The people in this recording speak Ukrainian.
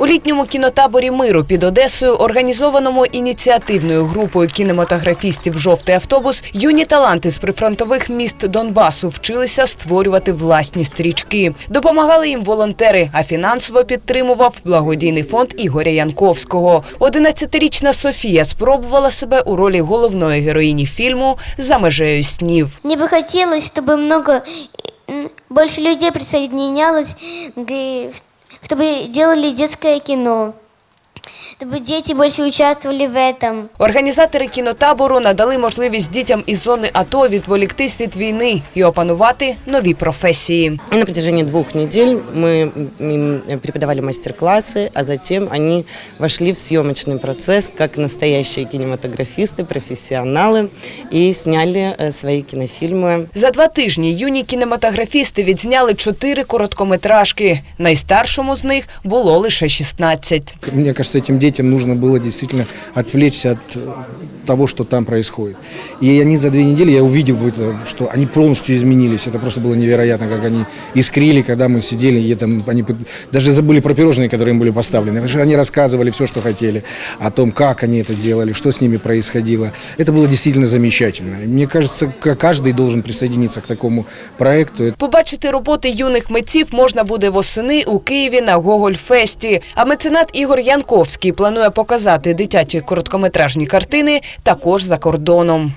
У літньому кінотаборі миру під Одесою, організованому ініціативною групою кінематографістів Жовтий автобус, юні таланти з прифронтових міст Донбасу вчилися створювати власні стрічки. Допомагали їм волонтери, а фінансово підтримував благодійний фонд Ігоря Янковського. 11-річна Софія спробувала себе у ролі головної героїні фільму За межею снів. Мне бы хотелось, чтобы много, м, больше людей присоединялось, чтобы делали детское кино, чтобы дети больше участвовали в этом. Організатори кінотабору надали можливість дітям із зони АТО відволіктись від війни і опанувати нові професії. И на протяжении двух недель мы им преподавали мастер-классы, а затем они вошли в съемочный процесс как настоящие кинематографисты, профессионалы и сняли э, свои кинофильмы. За два тижні юні кінематографісти відзняли чотири короткометражки. Найстаршому з них було лише 16. Мне кажется, этим детям нужно было действительно отвлечься от э, того, что там происходит. И они за две недели, я увидел, это, что они полностью изменились. Это просто было невероятно, как они искрили, когда мы сидели, и там, они пы- даже забыли про пирожные, которые им были поставлены. Потому что Они рассказывали все, что хотели, о том, как они это делали, что с ними происходило. Это было действительно замечательно. И Мне кажется, к- каждый должен присоединиться к такому проекту. Побачити роботи юних митців можна буде восени у Києві на Гогольфесті. А меценат Ігор Янковський планує показати дитячі короткометражні картини також за кордоном.